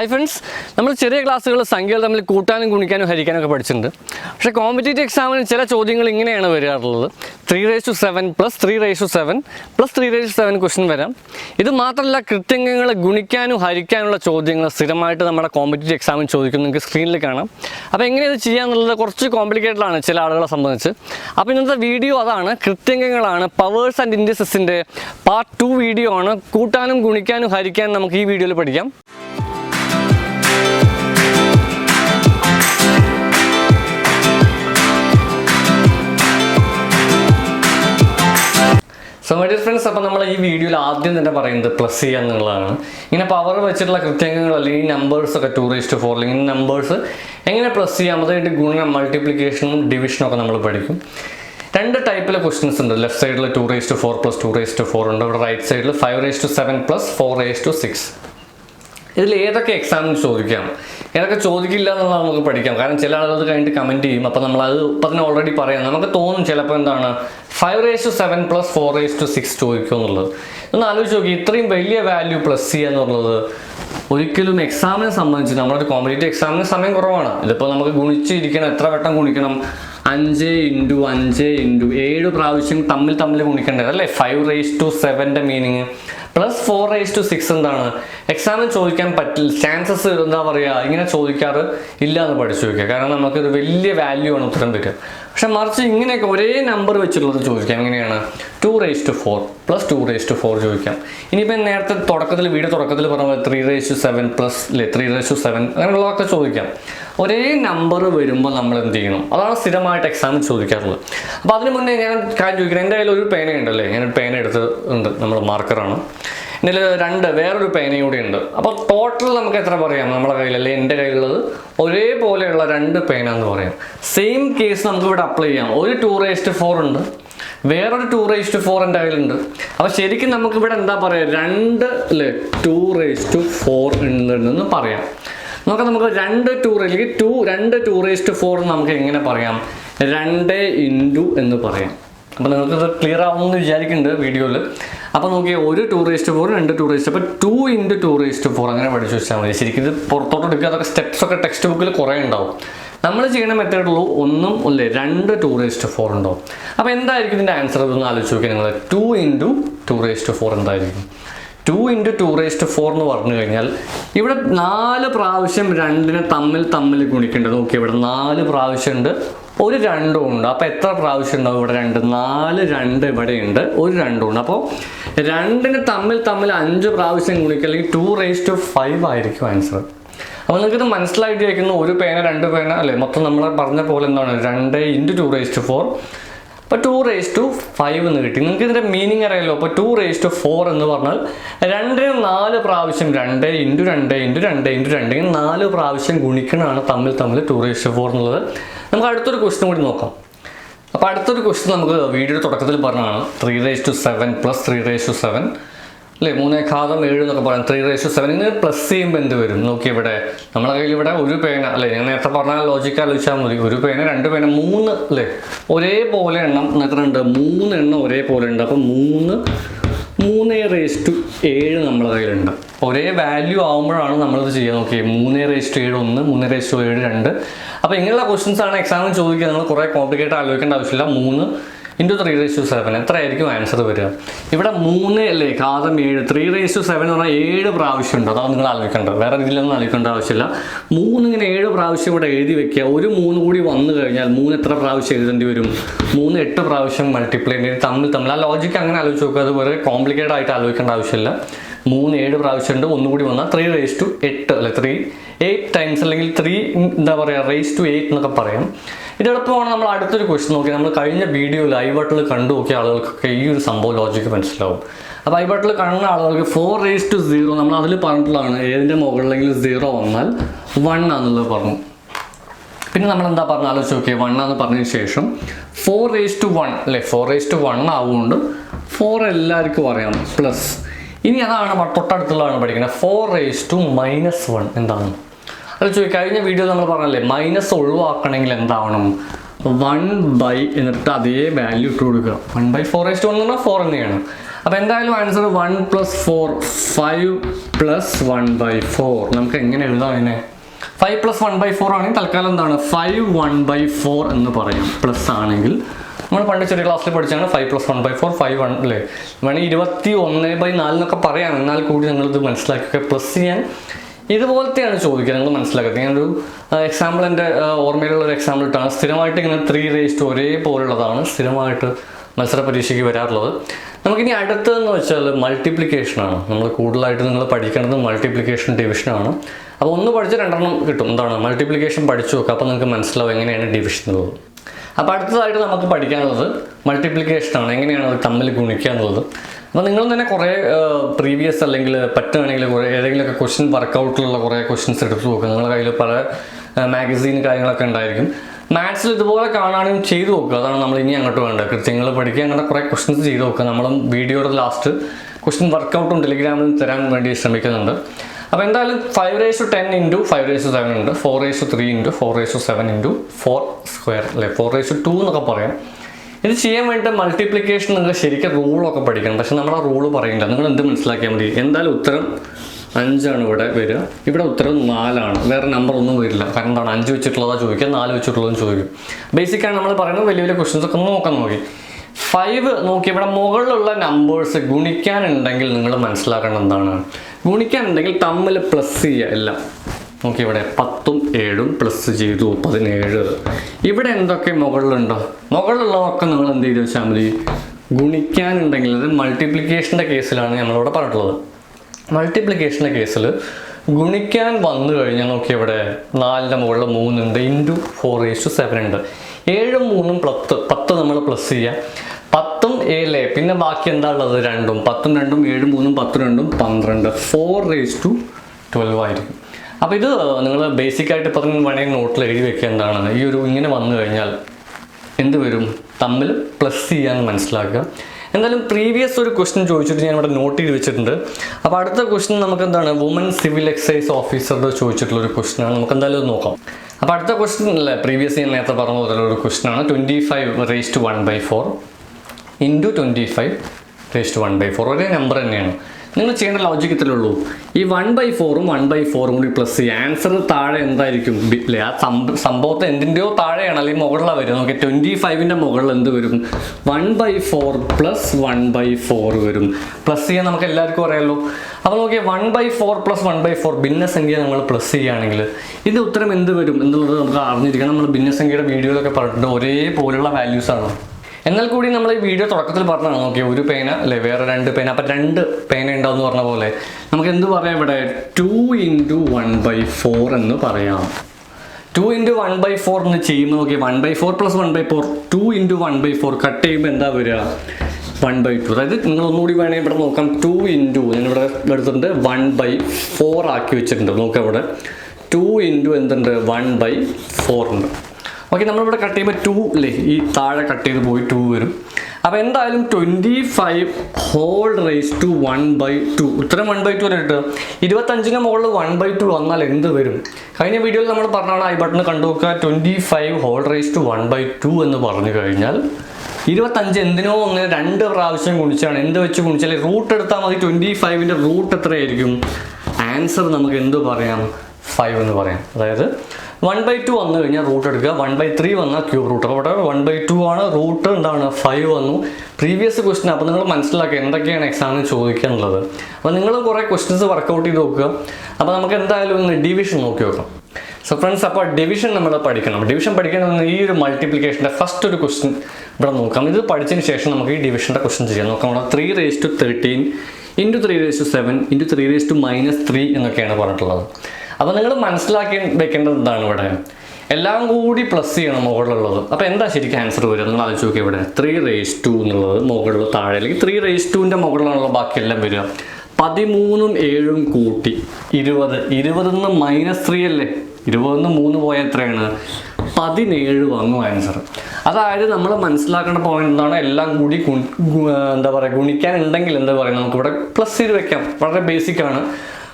Hi friends നമ്മൾ ചെറിയ ക്ലാസ്സുകൾ സംഖ്യകൾ തമ്മിൽ കൂട്ടാനും ഗുണിക്കാനും ഹരിക്കാനും ഒക്കെ പഠിച്ചിട്ടുണ്ട്. പക്ഷേ കോമ്പറ്റേറ്റീവ് എക്സാമിന് ചില ചോദ്യങ്ങൾ ഇങ്ങനെയാണ് വരാറുള്ളത്. Three raise to seven plus three raise to seven plus three raise to seven question വരാം. ഇത് മാത്രമല്ല കൃത്യങ്ങൾ ഗുണിക്കാനും ഹരിക്കാനുള്ള ചോദ്യങ്ങൾ സ്ഥിരമായിട്ട് നമ്മുടെ കോമ്പറ്റേറ്റീവ് എക്സാമിന് ചോദിക്കും നിങ്ങൾക്ക് സ്ക്രീനിൽ കാണാം. അപ്പോൾ എങ്ങനെ ഇത് ചെയ്യാന്നുള്ളത് കുറച്ച് കോംപ്ലിക്കേറ്റഡ് ആണ് ചില ആളുകളെ സംബന്ധിച്ച്. അപ്പോൾ ഇന്നത്തെ വീഡിയോ അതാണ് കൃത്യങ്ങളാണ്. പവേഴ്സ് ആൻഡ് ഇൻഡിസസിന്റെ പാർട്ട് ടു വീഡിയോ ആണ്. കൂട്ടാനും ഗുണിക്കാനും ഹരിക്കാനും നമുക്ക് ഈ വീഡിയോയിൽ പഠിക്കാം. സോ മൈ ഡിയർ ഫ്രണ്ട്സ് അപ്പോൾ നമ്മൾ ഈ വീഡിയോയിൽ ആദ്യം തന്നെ പറയുന്നത് പ്ലസ് ചെയ്യുക എന്നുള്ളതാണ്. ഇങ്ങനെ പവർ വെച്ചിട്ടുള്ള കൃത്യങ്ങൾ അല്ലെങ്കിൽ നമ്പേഴ്സ് ഒക്കെ ടു റേസ്റ്റ് ഫോർ അല്ലെങ്കിൽ നമ്പേഴ്സ് എങ്ങനെ പ്ലസ് ചെയ്യാം അതായിട്ട് ഗുണം മൾട്ടിപ്ലിക്കേഷനും ഡിവിഷനും ഒക്കെ നമ്മൾ പഠിക്കും. രണ്ട് ടൈപ്പിലെ ക്വസ്റ്റ്യൻസ് ഉണ്ട്. ലെഫ്റ്റ് സൈഡിൽ two raised four plus two raised four ഉണ്ട്. ഇവിടെ റൈറ്റ് സൈഡിൽ five raised seven plus four raised six ഇതിൽ ഏതൊക്കെ എക്സാമിന് ചോദിക്കാം? ഏതൊക്കെ ചോദിക്കില്ല എന്നുള്ളത് നമുക്ക് പഠിക്കാം. കാരണം ചില ആളുകൾ കഴിഞ്ഞിട്ട് കമന്റ് ചെയ്യും. അപ്പോൾ നമ്മൾ അത് ഇപ്പം തന്നെ ഓൾറെഡി പറയാം. നമുക്ക് തോന്നും ചിലപ്പോൾ എന്താണ് five raise to seven plus four raise to six ചോദിക്കും എന്നുള്ളത്. ഒന്ന് ആലോചിച്ച് നോക്കി. ഇത്രയും വലിയ വാല്യൂ പ്ലസ് ചെയ്യുക എന്നുള്ളത് ഒരിക്കലും എക്സാമിനെ സംബന്ധിച്ച് നമ്മളൊരു കോമ്പറ്റേറ്റീവ് എക്സാമിന് സമയം കുറവാണ്. ഇതിപ്പോൾ നമുക്ക് ഗുണിച്ചിരിക്കണം. എത്ര വട്ടം ഗുണിക്കണം? അഞ്ച് ഇന്റു അഞ്ച് ഇന്റു ഏഴ് പ്രാവശ്യം തമ്മിൽ തമ്മിൽ ഗുണിക്കേണ്ടത് അല്ലേ? Five raise to സെവന്റെ meaning plus four raise to six എന്താണ്? എക്സാമിന് ചോദിക്കാൻ പറ്റില്ല. ചാൻസസ് എന്താ പറയുക ഇങ്ങനെ ചോദിക്കാറ് ഇല്ല എന്ന് പഠിച്ചു വയ്ക്കുക കാരണം നമുക്കൊരു വലിയ വാല്യൂ ആണ് ഉത്തരം വരിക പക്ഷെ മറിച്ച് ഇങ്ങനെയൊക്കെ ഒരേ നമ്പർ വെച്ചിട്ടുള്ളത് ചോദിക്കാം. എങ്ങനെയാണ്? Two raise to four plus two raise to four ചോദിക്കാം. ഇനിയിപ്പോൾ നേരത്തെ തുടക്കത്തിൽ വീഡിയോ തുടക്കത്തിൽ പറഞ്ഞ three raise to seven plus അല്ലേ ത്രീ റേസ് ടു സെവൻ അങ്ങനെയുള്ളതൊക്കെ ചോദിക്കാം. ഒരേ നമ്പർ വരുമ്പോൾ നമ്മൾ എന്ത് ചെയ്യണം അതാണ് സ്ഥിരമായിട്ട് എക്സാമിൽ ചോദിക്കാറുള്ളത്. അപ്പോൾ അതിന് മുന്നേ ഞാൻ കാര്യം ചോദിക്കണം എന്റെ കയ്യിൽ ഒരു പേനയുണ്ടല്ലേ? ഞാൻ ഒരു പേന എടുത്തുണ്ട് നമ്മൾ മാർക്കറാണ് കയ്യിൽ രണ്ട് വേറൊരു പേനയും കൂടി ഉണ്ട് അപ്പോൾ ടോട്ടൽ നമുക്ക് എത്ര പറയാം? നമ്മുടെ കയ്യിൽ അല്ലെങ്കിൽ എന്റെ കയ്യിലുള്ളത്. ഒരേപോലെയുള്ള രണ്ട് പേന എന്ന് പറയാം. സെയിം കേസ് നമുക്ക് ഇവിടെ അപ്ലൈ ചെയ്യാം. ഒരു ടൂ റേസ്റ്റ് ഫോർ ഉണ്ട്. വേറൊരു ടൂ റേസ്റ്റ് ഫോർ എന്റെ കയ്യിലുണ്ട്. അപ്പോൾ ശരിക്കും നമുക്ക് ഇവിടെ എന്താ പറയുക രണ്ട് അല്ലേ ടൂ റേസ്റ്റ് ഫോർ ഉണ്ടെന്ന് പറയാം. നമുക്ക് നമുക്ക് രണ്ട് ടൂ അല്ലെങ്കിൽ ടു രണ്ട് ടൂ റേസ്റ്റ് ഫോർ നമുക്ക് എങ്ങനെ പറയാം? രണ്ട് ഇന്റു എന്ന് പറയാം. അപ്പോൾ നിങ്ങൾക്ക് ഇത് ക്ലിയർ ആവുമെന്ന് വിചാരിക്കുന്നുണ്ട് വീഡിയോയിൽ. അപ്പോൾ നോക്കി ഒരു ടൂ റേസ്റ്റ് ഫോർ രണ്ട് ടൂ റേസ്റ്റ് അപ്പോൾ two into two raised four അങ്ങനെ പഠിച്ചു വെച്ചാൽ മതി. ശരിക്കും ഇത് പുറത്തോട്ട് എടുക്കുക അതൊക്കെ സ്റ്റെപ്സ് ഒക്കെ ടെക്സ്റ്റ് ബുക്കിൽ കുറേ ഉണ്ടാവും. നമ്മൾ ചെയ്യുന്ന മെത്തേഡുള്ളൂ ഒന്നും അല്ലേ രണ്ട് ടൂ റേസ്റ്റ് ഫോർ ഉണ്ടാവും. അപ്പോൾ എന്തായിരിക്കും ഇതിന്റെ ആൻസർ ഇതൊന്ന് ആലോചിച്ച് നോക്കി നിങ്ങൾ two into two raised four എന്തായിരിക്കും? Two into two raised four എന്ന് പറഞ്ഞു കഴിഞ്ഞാൽ ഇവിടെ നാല് പ്രാവശ്യം രണ്ടിനെ തമ്മിൽ തമ്മിൽ ഗുണിക്കേണ്ടത്. നോക്കി ഇവിടെ നാല് പ്രാവശ്യം ഉണ്ട്. ഒരു രണ്ടും ഉണ്ട്. അപ്പോൾ എത്ര പ്രാവശ്യം ഉണ്ടാവും ഇവിടെ രണ്ട്? നാല് രണ്ട് ഇവിടെ ഉണ്ട്. ഒരു രണ്ടും ഉണ്ട്. അപ്പോൾ രണ്ടിന് തമ്മിൽ തമ്മിൽ അഞ്ച് പ്രാവശ്യം ഗുണിക്കുക അല്ലെങ്കിൽ ടു റേസ് ടു ഫൈവ് ആയിരിക്കും ആൻസർ അപ്പോൾ നിങ്ങൾക്ക് ഇത് മനസ്സിലായിട്ട് കേൾക്കുന്നു ഒരു പേന രണ്ട് പേന അല്ലേ? മൊത്തം നമ്മൾ പറഞ്ഞ പോലെ എന്താണ്? രണ്ട് into two raise to four അപ്പോൾ ടു റേസ് ടു ഫൈവ് എന്ന് കിട്ടി. നിങ്ങൾക്ക് ഇതിന്റെ മീനിങ് അറിയാലോ? അപ്പോൾ ടു റേസ് ടു ഫോർ എന്ന് പറഞ്ഞാൽ രണ്ട് നാല് പ്രാവശ്യം രണ്ട് ഇന്റു രണ്ട് ഇന്റു രണ്ട് ഇന്റു രണ്ട് നാല് പ്രാവശ്യം ഗുണിക്കണമാണ് തമ്മിൽ തമ്മിൽ ടു റേസ് ടു ഫോർ എന്നുള്ളത്. നമുക്ക് അടുത്തൊരു ക്വസ്റ്റ്യൻ കൂടി നോക്കാം. അപ്പോൾ അടുത്തൊരു ക്വസ്റ്റ്യൻ നമുക്ക് വീഡിയോയുടെ തുടക്കത്തിൽ പറഞ്ഞതാണ്. Three raise to seven plus three raise to seven അല്ലേ? മൂന്നേഘാതം ഏഴ് എന്നൊക്കെ പറയാം. ത്രീ ടു സെവൻ ഇങ്ങനെ പ്ലസ് ചെയ്യുമ്പോൾ എന്ത് വരും? നോക്കി ഇവിടെ. നമ്മളെ കയ്യിൽ ഇവിടെ ഒരു പേന അല്ലേ? ഞാൻ നേരത്തെ പറഞ്ഞ ലോജിക്ക് ആലോചിച്ചാൽ മതി. ഒരു പേന രണ്ട് പേന മൂന്ന് അല്ലേ? ഒരേപോലെ എണ്ണം എത്രയുണ്ട് മൂന്ന് എണ്ണം ഒരേപോലെ ഉണ്ട്. അപ്പം മൂന്ന് മൂന്ന് റേസ് ടു ഏഴ് നമ്മുടെ കയ്യിലുണ്ട്. ഒരേ വാല്യൂ ആകുമ്പോഴാണ് നമ്മളിത് ചെയ്യാൻ നോക്കിയത് മൂന്ന് റേസ് ടു ഏഴ് ഒന്ന് മൂന്ന് റേസ് ടു ഏഴ് രണ്ട്. അപ്പോൾ ഇങ്ങനെയുള്ള ക്വസ്റ്റ്യൻസ് ആണ് എക്സാമിന് ചോദിക്കുക. നിങ്ങൾ കുറേ കോംപ്ലിക്കേറ്റ് ആലോചിക്കേണ്ട ആവശ്യമില്ല. മൂന്ന് into three raise to seven എത്രയായിരിക്കും ആൻസർ വരിക? ഇവിടെ മൂന്ന് അല്ലേ? കാതം ഏഴ്. ത്രീ റേസ് ടു സെവൻ എന്ന് പറഞ്ഞാൽ ഏഴ് പ്രാവശ്യം ഉണ്ട് അതാണ് നിങ്ങൾ ആലോചിക്കേണ്ടത്. വേറെ രീതിയിലൊന്നും ആലോചിക്കേണ്ട ആവശ്യമില്ല. മൂന്ന് ഇങ്ങനെ ഏഴ് പ്രാവശ്യം ഇവിടെ എഴുതി വെക്കുക. ഒരു മൂന്ന് കൂടി വന്നു കഴിഞ്ഞാൽ മൂന്ന് എത്ര പ്രാവശ്യം എഴുതേണ്ടി വരും? മൂന്ന് എട്ട് പ്രാവശ്യം മൾട്ടിപ്ലൈ ചെയ്ത് തമ്മിൽ തമ്മിൽ. ആ ലോജിക്ക് അങ്ങനെ ആലോചിച്ച് നോക്കുക. അത് വളരെ കോംപ്ലിക്കേറ്റഡ് ആയിട്ട് ആലോചിക്കേണ്ട ആവശ്യമില്ല. മൂന്ന് ഏഴ് പ്രാവശ്യം ഉണ്ട്. ഒന്നുകൂടി വന്നാൽ ത്രീ റേസ് ടു എട്ട് അല്ലെ? ത്രീ എയ്റ്റ് ടൈംസ് അല്ലെങ്കിൽ ത്രീ എന്താ പറയുക റേസ് ടു എയ്റ്റ് എന്നൊക്കെ പറയാം. ഇതോടൊപ്പമാണ് നമ്മൾ അടുത്തൊരു ക്വസ്റ്റ്യൻ നോക്കി. നമ്മൾ കഴിഞ്ഞ വീഡിയോ ലൈവ് ബട്ടിൽ കണ്ടു നോക്കിയ ആളുകൾക്കൊക്കെ ഈ ഒരു സംഭവം ലോജിക്ക് മനസ്സിലാവും. അപ്പോൾ ബട്ടിൽ കാണുന്ന ആളുകൾക്ക് ഫോർ റേസ് ടു സീറോ നമ്മൾ അതിൽ പറഞ്ഞിട്ടുള്ളതാണ്. ഏതിന്റെ മുകളിലെങ്കിലും സീറോ വന്നാൽ വൺ ആണെന്നുള്ളത് പറഞ്ഞു. പിന്നെ നമ്മൾ എന്താ പറഞ്ഞ ആലോചിച്ച് നോക്കിയത് വൺ ആണെന്ന് പറഞ്ഞതിന് ശേഷം ഫോർ റേസ് ടു വൺ അല്ലേ? ഫോർ റേസ് ടു വൺ ആവുകൊണ്ട് ഫോർ എല്ലാവർക്കും അറിയാം. പ്ലസ് ഇനി അതാണ് തൊട്ടടുത്തുള്ളതാണ് പഠിക്കുന്നത് four raise two minus one എന്താണ്? അത് ചോദിക്കും കഴിഞ്ഞ വീഡിയോ നമ്മൾ പറഞ്ഞല്ലേ മൈനസ് ഒഴിവാക്കണമെങ്കിൽ എന്താവണം? വൺ ബൈ എന്നിട്ട് അതേ വാല്യൂ ഇട്ട് കൊടുക്കുക. One by four raise to എന്ന് പറഞ്ഞാൽ ഫോർ തന്നെയാണ്. അപ്പോൾ എന്തായാലും answer one plus four five plus one by four നമുക്ക് എങ്ങനെ എഴുതാം അതിനെ? Five plus one by four ആണെങ്കിൽ തൽക്കാലം എന്താണ്? ഫൈവ് വൺ ബൈ ഫോർ എന്ന് പറയാം. പ്ലസ് ആണെങ്കിൽ നമ്മൾ പണ്ട് ചെറിയ ക്ലാസ്സിൽ പഠിച്ചാണ് five plus one by four five one അല്ലേ വേണമെങ്കിൽ ഇരുപത്തി ഒന്ന് ബൈ നാല് എന്നൊക്കെ പറയാം. എന്നാൽ കൂടി നിങ്ങളിത് മനസ്സിലാക്കിയൊക്കെ പ്ലസ് ചെയ്യാൻ ഇതുപോലത്തെയാണ് ചോദിക്കുക. നിങ്ങൾ മനസ്സിലാക്കുന്നത് ഞാനൊരു എക്സാമ്പിൾ എന്റെ ഓർമ്മയിലുള്ള ഒരു എക്സാമ്പിൾ ഇട്ടാണ്. സ്ഥിരമായിട്ട് ഇങ്ങനെ ത്രീ റേസ്റ്റ് ഒരേപോലുള്ളതാണ് സ്ഥിരമായിട്ട് മത്സര പരീക്ഷയ്ക്ക് വരാറുള്ളത്. നമുക്കിനി അടുത്തതെന്ന് വെച്ചാൽ മൾട്ടിപ്ലിക്കേഷനാണ് നമ്മൾ കൂടുതലായിട്ട് നിങ്ങൾ പഠിക്കേണ്ടത് മൾട്ടിപ്ലിക്കേഷൻ ഡിവിഷനാണ് അപ്പോൾ ഒന്ന് പഠിച്ച് രണ്ടെണ്ണം കിട്ടും. എന്താണ്? മൾട്ടിപ്ലിക്കേഷൻ പഠിച്ചു നോക്കുക അപ്പോൾ നിങ്ങൾക്ക് മനസ്സിലാവും എങ്ങനെയാണ് ഡിവിഷൻ എന്നുള്ളത്. അപ്പോൾ അടുത്തതായിട്ട് നമുക്ക് പഠിക്കാനുള്ളത് മൾട്ടിപ്ലിക്കേഷനാണ് എങ്ങനെയാണ് അത് തമ്മിൽ ഗുണിക്കുക എന്നുള്ളത്. അപ്പോൾ നിങ്ങൾ തന്നെ കുറേ പ്രീവിയസ് അല്ലെങ്കിൽ പറ്റുകയാണെങ്കിൽ കുറേ ഏതെങ്കിലുമൊക്കെ ക്വസ്റ്റ്യൻ വർക്കൗട്ടിലുള്ള കുറേ ക്വസ്റ്റ്യൻസ് എടുത്ത് നോക്കുക നിങ്ങളുടെ കയ്യിൽ പല മാഗസീൻ കാര്യങ്ങളൊക്കെ ഉണ്ടായിരിക്കും. മാത്സിൽ ഇതുപോലെ കാണാനും ചെയ്തു നോക്കുക അതാണ് നമ്മൾ ഇനി അങ്ങോട്ട് വേണ്ടത്. കൃത്യങ്ങൾ പഠിക്കുക അങ്ങനെ കുറേ ക്വസ്റ്റ്യൻസ് ചെയ്ത് നോക്കുക നമ്മളും വീഡിയോയുടെ ലാസ്റ്റ് ക്വസ്റ്റ്യൻ വർക്കൗട്ടും ടെലിഗ്രാമിലും തരാൻ വേണ്ടി ശ്രമിക്കുന്നുണ്ട്. അപ്പോൾ എന്തായാലും five raise to ten into five raise to seven ഉണ്ട്. Four raise to three into four raise to seven into four square അല്ലെ? ഫോർ റേസ് ടു ടു എന്നൊക്കെ പറയാം. ഇത് ചെയ്യാൻ വേണ്ടി മൾട്ടിപ്ലിക്കേഷൻ നിങ്ങൾ ശരിക്കും റൂളൊക്കെ പഠിക്കണം. പക്ഷെ നമ്മൾ ആ റൂൾ പറയില്ല. നിങ്ങൾ എന്ത് മനസ്സിലാക്കിയാൽ മതി. എന്തായാലും ഉത്തരം അഞ്ചാണ് ഇവിടെ വരിക. ഇവിടെ ഉത്തരം നാലാണ്. വേറെ നമ്പർ ഒന്നും വരില്ല. കാരണം എന്താണ്? അഞ്ച് വെച്ചിട്ടുള്ളതാ ചോദിക്കുക നാല് വെച്ചിട്ടുള്ളതെന്ന് ചോദിക്കും. ബേസിക്കാണ് നമ്മൾ പറയുന്നത്. വലിയ വലിയ ക്വസ്റ്റ്യൻസ് ഒക്കെ നോക്കാൻ നോക്കി. ഫൈവ് നോക്കി ഇവിടെ മുകളിലുള്ള നമ്പേഴ്സ് ഗുണിക്കാനുണ്ടെങ്കിൽ നിങ്ങൾ മനസ്സിലാക്കേണ്ട എന്താണ്. ഗുണിക്കാനുണ്ടെങ്കിൽ തമ്മിൽ പ്ലസ് ചെയ്യുക എല്ലാം. നോക്കി ഇവിടെ പത്തും ഏഴും പ്ലസ് ചെയ്തു പതിനേഴ് ഇവിടെ എന്തൊക്കെ മുകളിലുണ്ടോ? മുകളിലുള്ളതൊക്കെ നിങ്ങൾ എന്ത് ചെയ്ത് വെച്ചാൽ മതി ഗുണിക്കാനുണ്ടെങ്കിൽ അത് മൾട്ടിപ്ലിക്കേഷന്റെ കേസിലാണ് നമ്മളിവിടെ പറഞ്ഞിട്ടുള്ളത്. മൾട്ടിപ്ലിക്കേഷന്റെ കേസിൽ ഗുണിക്കാൻ വന്നു കഴിഞ്ഞാൽ നോക്കി ഇവിടെ നാലിന്റെ മുകളിൽ മൂന്നുണ്ട് into four raise to seven ഉണ്ട്. ഏഴും മൂന്നും പത്ത് പത്ത് നമ്മൾ പ്ലസ് ചെയ്യുക. പത്തും ഏഴല്ലേ പിന്നെ ബാക്കി എന്താ ഉള്ളത്? രണ്ടും. പത്തും രണ്ടും ഏഴ് മൂന്നും പത്തും രണ്ടും പന്ത്രണ്ട്. ഫോർ റേസ് ടു ട്വൽവ് ആയിരിക്കും. അപ്പോൾ ഇത് നിങ്ങൾ ബേസിക് ആയിട്ട് പറഞ്ഞ് വേണമെങ്കിൽ നോട്ടിൽ എഴുതി വെക്കുക എന്താണ്. ഈ ഒരു ഇങ്ങനെ വന്നു കഴിഞ്ഞാൽ എന്ത് വരും? തമ്മിൽ പ്ലസ് ചെയ്യാന്ന് മനസ്സിലാക്കുക. എന്തായാലും പ്രീവിയസ് ഒരു ക്വസ്റ്റ്യൻ ചോദിച്ചിട്ട് ഞാൻ ഇവിടെ നോട്ട് ചെയ്ത് വെച്ചിട്ടുണ്ട്. അപ്പോൾ അടുത്ത ക്വസ്റ്റ്യൻ നമുക്ക് എന്താണ്? വുമൻ സിവിൽ എക്സൈസ് ഓഫീസറുടെ ചോദിച്ചിട്ടുള്ള ഒരു ക്വസ്റ്റ്യൻ ആണ്. നമുക്ക് എന്തായാലും നോക്കാം. അപ്പോൾ അടുത്ത ക്വസ്റ്റ്യൻ അല്ലേ? പ്രീവിയസ് ഞാൻ നേരത്തെ പറഞ്ഞ പോലെ ഒരു ക്വസ്റ്റ്യൻ ആണ്. Twenty five raise to one by four into twenty five raised one by four ഒരേ നമ്പർ തന്നെയാണ്. നിങ്ങൾ ചെയ്യേണ്ട ലോജിക്ക് ഇത്രേ ഉള്ളൂ. ഈ വൺ ബൈ ഫോറും വൺ ബൈ ഫോറും കൂടി പ്ലസ് ആൻസർ താഴെ എന്തായിരിക്കും? അല്ലേ ആ സംഭ- സംഭവത്തെ എന്തിന്റെയോ താഴെയാണ്. അല്ലെങ്കിൽ മുകളിലാണ് വരും നോക്കി ട്വന്റി ഫൈവിന്റെ മുകളിൽ എന്ത് വരും? One by four plus one by four വരും. പ്ലസ് ചെയ്യാൻ നമുക്ക് എല്ലാവർക്കും അറിയാമല്ലോ അപ്പോൾ നോക്കിയാൽ one by four plus one by four ഭിന്നസംഖ്യ നമ്മൾ പ്ലസ് ചെയ്യുകയാണെങ്കിൽ ഇതിന്റെ ഉത്തരം എന്ത് വരും എന്നുള്ളത് നമുക്ക് അറിഞ്ഞിരിക്കണം. നമ്മൾ ഭിന്നസംഖ്യയുടെ വീഡിയോയിലൊക്കെ പറഞ്ഞിട്ടുണ്ട്. ഒരേപോലുള്ള വാല്യൂസ് ആണ്. എന്നാൽ കൂടി നമ്മൾ ഈ വീഡിയോ തുടക്കത്തിൽ പറഞ്ഞാണ് നോക്കി ഒരു പേന അല്ലെ? വേറെ രണ്ട് പേന. അപ്പം രണ്ട് പേന ഉണ്ടാവും പറഞ്ഞ പോലെ നമുക്ക് എന്ത് പറയാം ഇവിടെ? Two into one by four എന്ന് പറയാം. Two into one by four എന്ന് ചെയ്യുമ്പോൾ നോക്കി one by four plus one by four two into one by four cut ചെയ്യുമ്പോൾ എന്താ വരിക? വൺ ബൈ ടു അതായത് നിങ്ങൾ ഒന്നുകൂടി വേണമെങ്കിൽ ഇവിടെ നോക്കാം. ടു ഇന്റു ഇവിടെ എടുത്തിട്ടുണ്ട്. വൺ ബൈ ഫോർ ആക്കി വെച്ചിട്ടുണ്ട്. നോക്കാം ഇവിടെ. ടു ഇന്റു എന്തുണ്ട്? വൺ ബൈ ഫോർ ഉണ്ട്. ഓക്കെ നമ്മളിവിടെ കട്ട് ചെയ്യുമ്പോൾ ടു അല്ലേ ഈ താഴെ കട്ട് ചെയ്ത് പോയി ടു വരും. അപ്പോൾ എന്തായാലും twenty five whole raise to one by two ഉത്തരം വൺ ബൈ ടു വരെ കിട്ടുക. ഇരുപത്തഞ്ചിന് മുകളിൽ വൺ ബൈ ടു വന്നാൽ എന്ത് വരും? കഴിഞ്ഞ വീഡിയോയിൽ നമ്മൾ പറഞ്ഞാണ് ഐ ബട്ടൺ കണ്ടു നോക്കുക. Twenty five whole raise to one by two എന്ന് പറഞ്ഞു കഴിഞ്ഞാൽ ഇരുപത്തഞ്ച് എന്തിനോ അങ്ങനെ രണ്ട് പ്രാവശ്യം ഗുണിച്ചാണ്. എന്ത് വെച്ച് ഗുണിച്ചാൽ റൂട്ട് എടുത്താൽ മതി. ട്വന്റി ഫൈവിന്റെ റൂട്ട് എത്രയായിരിക്കും? ആൻസർ നമുക്ക് എന്ത് പറയാം? ഫൈവ് എന്ന് പറയാം. അതായത് വൺ ബൈ ടു വന്നു കഴിഞ്ഞാൽ റൂട്ട് എടുക്കുക. വൺ ബൈ ത്രീ വന്നാൽ ക്യൂബ് റൂട്ട് അപ്പോൾ വൺ ബൈ ടു ആണ് റൂട്ട് എന്താണ്? ഫൈവ് വന്നു. പ്രീവിയസ് ക്വസ്റ്റ്യൻ അപ്പോൾ നിങ്ങൾ മനസ്സിലാക്കുക എന്തൊക്കെയാണ് എക്സാമിന് ചോദിക്കാനുള്ളത്. അപ്പോൾ നിങ്ങൾ കുറേ ക്വസ്റ്റ്യൻസ് വർക്കൗട്ട് ചെയ്ത് നോക്കുക. അപ്പോൾ നമുക്ക് എന്തായാലും ഒന്ന് ഡിവിഷൻ നോക്കി നോക്കാം. സോ ഫ്രണ്ട്സ് അപ്പോൾ ഡിവിഷൻ നമ്മൾ പഠിക്കണം. ഡിവിഷൻ പഠിക്കണമെന്ന് ഈ ഒരു മൾട്ടിപ്ലിക്കേഷന്റെ ഫസ്റ്റ് ഒരു ക്വസ്റ്റ്യൻ ഇവിടെ നോക്കാം. ഇത് പഠിച്ചതിന് ശേഷം നമുക്ക് ഈ ഡിവിഷന്റെ ക്വസ്റ്റ്യൻ ചെയ്യാം. നോക്കാം. ഇവിടെ three raise to thirteen into three raise to seven into three raise to minus three എന്നൊക്കെയാണ് പറഞ്ഞിട്ടുള്ളത്. അപ്പോൾ നിങ്ങൾ മനസ്സിലാക്കി വെക്കേണ്ടത് എന്താണ് ഇവിടെ? എല്ലാം കൂടി പ്ലസ് ചെയ്യണം മുകളിലുള്ളത്. അപ്പോൾ എന്താ ശരിക്കും ആൻസർ വരിക? നിങ്ങൾ ആലോചിച്ച് നോക്കി ഇവിടെ. ത്രീ റേസ് ടു എന്നുള്ളത് മുകളിൽ താഴെ. അല്ലെങ്കിൽ ത്രീ റേസ് ടുവിന്റെ മുകളിലാണുള്ള ബാക്കിയെല്ലാം വരിക. പതിമൂന്നും ഏഴും കൂട്ടി. ഇരുപത്. ഇരുപതിൽ നിന്ന് മൈനസ് ത്രീ അല്ലേ? ഇരുപതിൽ നിന്ന് മൂന്ന് പോയാൽ എത്രയാണ്? പതിനേഴ് വന്നു ആൻസർ അതായത് നമ്മൾ മനസ്സിലാക്കേണ്ട പോയിന്റ് എന്താണ്? എല്ലാം കൂടി എന്താ പറയുക ഗുണിക്കാനുണ്ടെങ്കിൽ എന്താ പറയുക നമുക്കിവിടെ പ്ലസ് ചെയ്ത് വെക്കാം. വളരെ ബേസിക് ആണ്.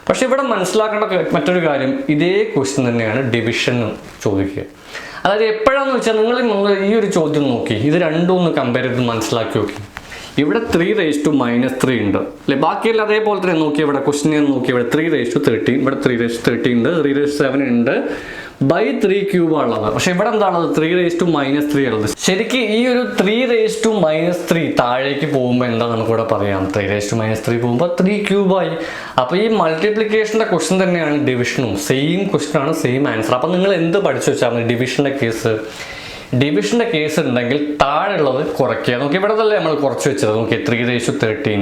പക്ഷെ ഇവിടെ മനസ്സിലാക്കേണ്ട മറ്റൊരു കാര്യം ഇതേ ക്വസ്റ്റ്യൻ തന്നെയാണ് ഡിവിഷൻ ചോദിക്കുക. അതായത് എപ്പോഴാന്ന് വെച്ചാൽ നിങ്ങൾ ഈ ഒരു ചോദ്യം നോക്കി ഇത് രണ്ടും ഒന്ന് കമ്പയർ ചെയ്ത് മനസ്സിലാക്കി നോക്കി. ഇവിടെ three raise to minus three ഉണ്ട്. അല്ലെ? ബാക്കിയെല്ലാം അതേപോലെ തന്നെ നോക്കി ഇവിടെ ക്വസ്റ്റിനെ നോക്കി ഇവിടെ ത്രീ റേസ് ടു തേർട്ടീൻ ഇവിടെ ത്രീ റേസ് തേർട്ടീൻ ഉണ്ട് ത്രീ റേസ് സെവൻ ഉണ്ട്. ബൈ ത്രീ ക്യൂബ് ഉള്ളത് പക്ഷെ ഇവിടെ എന്താണത് three raise to minus three ഉള്ളത് ശരിക്കും ഈ ഒരു three raise to minus three താഴേക്ക് പോകുമ്പോൾ എന്താ നമുക്കിവിടെ പറയാം? Three raise to minus three പോകുമ്പോൾ ത്രീ ക്യൂബായി അപ്പോൾ ഈ മൾട്ടിപ്ലിക്കേഷന്റെ ക്വസ്റ്റൻ തന്നെയാണ് ഡിവിഷനും സെയിം ക്വസ്റ്റൻ ആണ് സെയിം ആൻസർ അപ്പോൾ നിങ്ങൾ എന്ത് പഠിച്ചു വെച്ചാൽ മതി? ഡിവിഷന്റെ കേസ് ഡിവിഷന്റെ കേസ് ഉണ്ടെങ്കിൽ താഴെയുള്ളത് കുറയ്ക്കുക. നോക്കി ഇവിടെ തന്നെ നമ്മൾ കുറച്ച് വെച്ചത്. നോക്കി three raise to thirteen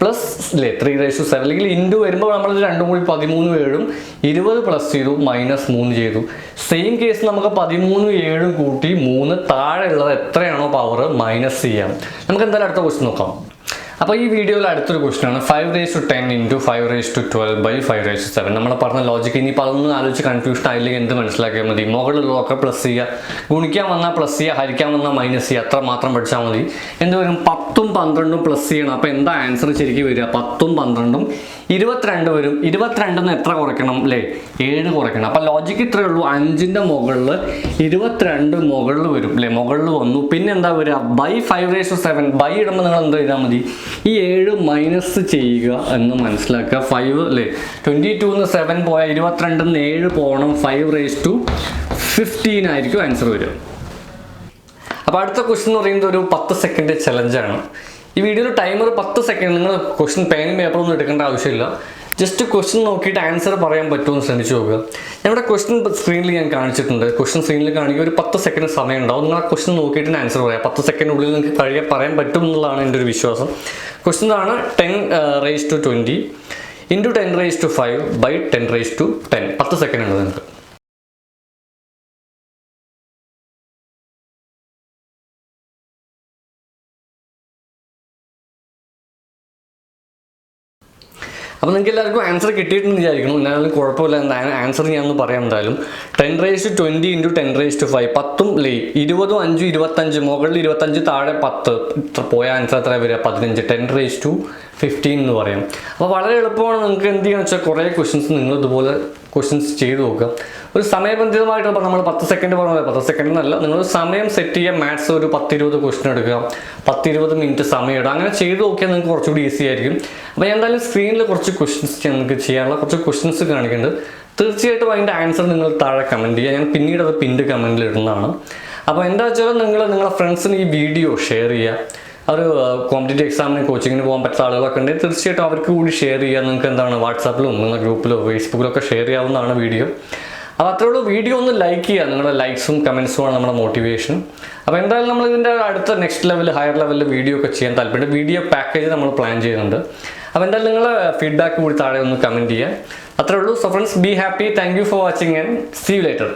plus അല്ലേ ത്രീ റേസ് സെവൻ അല്ലെങ്കിൽ ഇന്റു വരുമ്പോൾ നമ്മൾ രണ്ടും കൂടി പതിമൂന്ന് ഏഴും ഇരുപത് പ്ലസ് ചെയ്തു മൈനസ് മൂന്ന് ചെയ്തു. സെയിം കേസ് നമുക്ക് പതിമൂന്ന് ഏഴും കൂട്ടി മൂന്ന് താഴെയുള്ളത് എത്രയാണോ പവർ മൈനസ് ചെയ്യാം. നമുക്ക് എന്തായാലും അടുത്ത ക്വസ്റ്റ്യൻ നോക്കാം. അപ്പോൾ ഈ വീഡിയോയിൽ അടുത്തൊരു ക്വസ്റ്റൻ ആണ്. Five raise to ten into five raise to twelve by five raise to seven നമ്മൾ പറഞ്ഞ ലോജിക്ക് ഇനി അതൊന്നും ആലോചിച്ച് കൺഫ്യൂഷൻ ആയില്ലെങ്കിൽ എന്ത് മനസ്സിലാക്കിയാൽ മതി? മുകളിലുള്ളതൊക്കെ പ്ലസ് ചെയ്യുക. ഗുണിക്കാൻ വന്നാൽ പ്ലസ് ചെയ്യുക ഹരിക്കാൻ വന്നാൽ മൈനസ് ചെയ്യുക. അത്ര മാത്രം പഠിച്ചാൽ മതി. എന്ത് വരും പത്തും പന്ത്രണ്ടും പ്ലസ് ചെയ്യണം. അപ്പോൾ എന്താ ആൻസർ ശരിക്കും വരിക? പത്തും പന്ത്രണ്ടും ഇരുപത്തിരണ്ട് വരും. ഇരുപത്തിരണ്ടിന്ന് എത്ര കുറയ്ക്കണം അല്ലേ ഏഴ് കുറയ്ക്കണം. അപ്പോൾ ലോജിക്ക് ഇത്രയേ ഉള്ളൂ. അഞ്ചിന്റെ മുകളിൽ ഇരുപത്തിരണ്ട് മുകളിൽ വരും അല്ലേ മുകളിൽ വന്നു. പിന്നെ എന്താ വരിക? By five raise seven by ഇടുമ്പോൾ നിങ്ങൾ എന്ത് ചെയ്താൽ മതി? ഈ ഏഴ് മൈനസ് ചെയ്യുക എന്ന് മനസ്സിലാക്കുക. ഫൈവ് അല്ലേ ട്വന്റി ടൂന്ന് സെവൻ പോയാൽ ഇരുപത്തിരണ്ടിൽ നിന്ന് ഏഴ് പോകണം. ഫൈവ് റേസ് ടു ഫിഫ്റ്റീൻ ആയിരിക്കും ആൻസർ വരിക. അപ്പോൾ അടുത്ത ക്വസ്റ്റ്യൻ എന്ന് പറയുന്നത് ഒരു പത്ത് സെക്കൻഡ് ചലഞ്ചാണ് ഈ വീഡിയോയിൽ ടൈമർ പത്ത് സെക്കൻഡ് നിങ്ങൾ ക്വസ്റ്റ്യൻ പേനും പേപ്പറൊന്നും എടുക്കേണ്ട ആവശ്യമില്ല. ജസ്റ്റ് ക്വസ്റ്റ്യൻ നോക്കിയിട്ട് ആൻസർ പറയാൻ പറ്റുമെന്ന് ശ്രമിച്ചു നോക്കുക. ഞങ്ങളുടെ ക്വസ്റ്റ്യൻ സ്ക്രീനിൽ ഞാൻ കാണിച്ചിട്ടുണ്ട്. ക്വസ്റ്റ്യൻ സ്ക്രീനിൽ കാണിക്കുക ഒരു പത്ത് സെക്കൻഡ് സമയം ഉണ്ടാവും. നിങ്ങൾ ആ ക്വസ്റ്റ്യൻ നോക്കിയിട്ട് ആൻസർ പറയാം. പത്ത് സെക്കൻഡിനുള്ളിൽ നിങ്ങൾക്ക് കഴിയാൻ പറയാൻ പറ്റും എന്നുള്ളതാണ് എന്റെ ഒരു വിശ്വാസം. ക്വസ്റ്റ്യൻ ആണ് ten raise to twenty into ten raise to five by ten raise to ten പത്ത് സെക്കൻഡ് ഉണ്ട് നിങ്ങൾക്ക്. അപ്പോൾ നിങ്ങൾക്ക് എല്ലാവർക്കും ആൻസർ കിട്ടിയിട്ടുണ്ട് വിചാരിക്കണം എന്നാലും കുഴപ്പമില്ല. എന്താ ആൻസർ ഞാൻ ഒന്ന് പറയാം എന്തായാലും. Ten raise to twenty into ten raise to five പത്തും ലേ ഇരുപതും അഞ്ചും ഇരുപത്തഞ്ച്. മുകളിൽ ഇരുപത്തഞ്ച് താഴെ പത്ത്. ഇത്ര പോയ ആൻസർ എത്ര വരിക? പതിനഞ്ച്. ടെൻ റേസ് ടു ഫിഫ്റ്റീൻ എന്ന് പറയാം. അപ്പോൾ വളരെ എളുപ്പമാണ്. നിങ്ങൾക്ക് എന്ത് ചെയ്യാന്ന് വെച്ചാൽ കുറേ ക്വസ്റ്റ്യൻസ് നിങ്ങൾ ഇതുപോലെ ക്വസ്റ്റ്യൻസ് ചെയ്ത് നോക്കുക. ഒരു സമയബന്ധിതമായിട്ട് നമ്മൾ പത്ത് സെക്കൻഡ് പറഞ്ഞത് പത്ത് സെക്കൻഡ് എന്നല്ല നിങ്ങൾ സമയം സെറ്റ് ചെയ്യുക മാത്സ് ഒരു പത്തിരുപത് ക്വസ്റ്റൻ എടുക്കുക. പത്തിരുപത് മിനിറ്റ് സമയം ഇടുക. അങ്ങനെ ചെയ്ത് നോക്കിയാൽ നിങ്ങൾക്ക് കുറച്ചുകൂടി ഈസി ആയിരിക്കും. അപ്പോൾ ഞാൻ എന്തായാലും സ്ക്രീനിൽ കുറച്ച് ക്വസ്റ്റ്യൻസ് നിങ്ങൾക്ക് ചെയ്യാനുള്ള കുറച്ച് ക്വസ്റ്റ്യൻസ് കാണിക്കുന്നുണ്ട്. തീർച്ചയായിട്ടും അതിന്റെ ആൻസർ നിങ്ങൾ താഴെ കമന്റ് ചെയ്യുക. ഞാൻ പിന്നീട് അത് പിൻഡ് കമന്റിൽ ഇടുന്നതാണ്. അപ്പോൾ എന്താ വെച്ചാൽ നിങ്ങൾ നിങ്ങളുടെ ഫ്രണ്ട്സിന് ഈ വീഡിയോ ഷെയർ ചെയ്യുക. ഒരു കോമ്പറ്റേറ്റീവ് എക്സാമിന് കോച്ചിങ്ങിന് പോകാൻ പറ്റുന്ന ആളുകളൊക്കെ ഉണ്ടെങ്കിൽ തീർച്ചയായിട്ടും അവർക്ക് കൂടി ഷെയർ ചെയ്യുക. നിങ്ങൾക്ക് എന്താണ് വാട്സാപ്പിലും നിങ്ങളുടെ ഗ്രൂപ്പിലോ ഫേസ്ബുക്കിലോ ഒക്കെ ഷെയർ ചെയ്യാവുന്നതാണ് വീഡിയോ അപ്പോൾ അത്രേ ഉള്ളൂ. വീഡിയോ ഒന്ന് ലൈക്ക് ചെയ്യുക. നിങ്ങളുടെ ലൈക്സും കമൻസുമാണ് നമ്മുടെ മോട്ടിവേഷൻ അപ്പോൾ എന്തായാലും നമ്മൾ ഇതിന്റെ അടുത്ത നെക്സ്റ്റ് ലെവൽ ഹയർ ലെവലിൽ വീഡിയോ ഒക്കെ ചെയ്യാൻ താല്പര്യം വീഡിയോ പാക്കേജ് നമ്മൾ പ്ലാൻ ചെയ്യുന്നുണ്ട്. അപ്പോൾ എന്തായാലും നിങ്ങളുടെ ഫീഡ്ബാക്ക് കൂടി താഴെ ഒന്ന് കമന്റ് ചെയ്യുക. അത്രേ ഉള്ളൂ. So friends be happy thank you for watching and see you later